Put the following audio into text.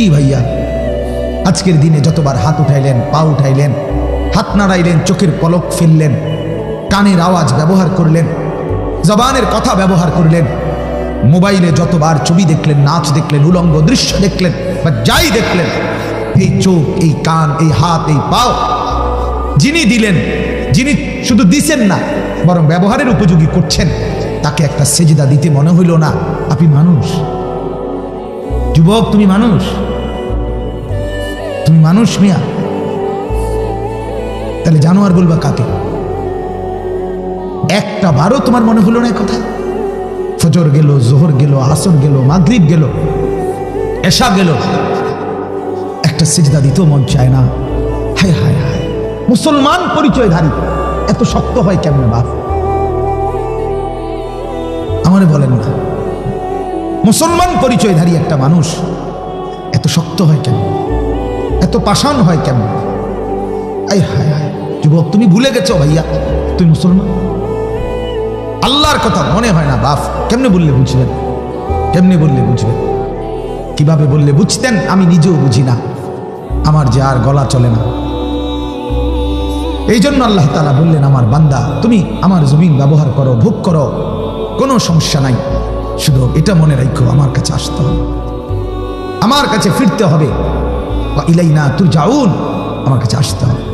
কি ভাইয়া? আজকের দিনে যতবার হাত উঠাইলেন, পা উঠাইলেন, হাত নাড়াইলেন, চোখের পলক ফেললেন, কানের আওয়াজ ব্যবহার করলেন, জবানের কথা ব্যবহার করলেন, মোবাইলে যতবার ছবি দেখলেন, নাচ দেখলেন, উলঙ্গ দৃশ্য দেখলেন, বা যাই দেখলেন, এই চোখ, এই কান, এই হাত, এই পাও, যিনি দিলেন, যিনি শুধু দিছেন না, বরং ব্যবহারের উপযোগী করছেন, তাকে একটা সেজদা দিতে মনে হইল না। আপনি মানুষ? যুবক, তুমি মানুষ? তুমি মানুষ মিয়া, তাহলে জানোয়ার বলবা কাকে? একটা বারও তোমার মনে হলো না কথা ফজর গেল, জোহর গেল, আসর গেল, মাগরিব গেল এসা গেল। একটা সিজদা দিতেও মন চায় না। হায় হায় হায়, মুসলমান পরিচয়ধারী, এত শক্ত হয় কেমন বাপ? আমারে বলেন না। মুসলমান পরিচয়ধারী একটা মানুষ, এত শক্ত হয় কেন এত পাষাণ হয় কেন? আয় হায় হায়, যুবক, তুমি ভুলে গেছো ভাইয়া। তুই মুসলমান? আল্লাহর কথা মনে হয় না, বাপ। কেমনে বললে বুঝবেন? কেমনে বললে বুঝবেন? কীভাবে বললে বুঝতেন? আমি নিজেও বুঝি না। আমার যে আর গলা চলে না। এই জন্য আল্লাহ তালা বললেন, আমার বান্দা, তুমি আমার জমিন ব্যবহার করো, ভোগ করো। কোনো সমস্যা নাই। শুধু এটা মনে রাখো, আমার কাছে আসতে হবে। আমার কাছে ফিরতে হবে। ইলাই না তুই যাউন আমার কাছে আসতে হবে।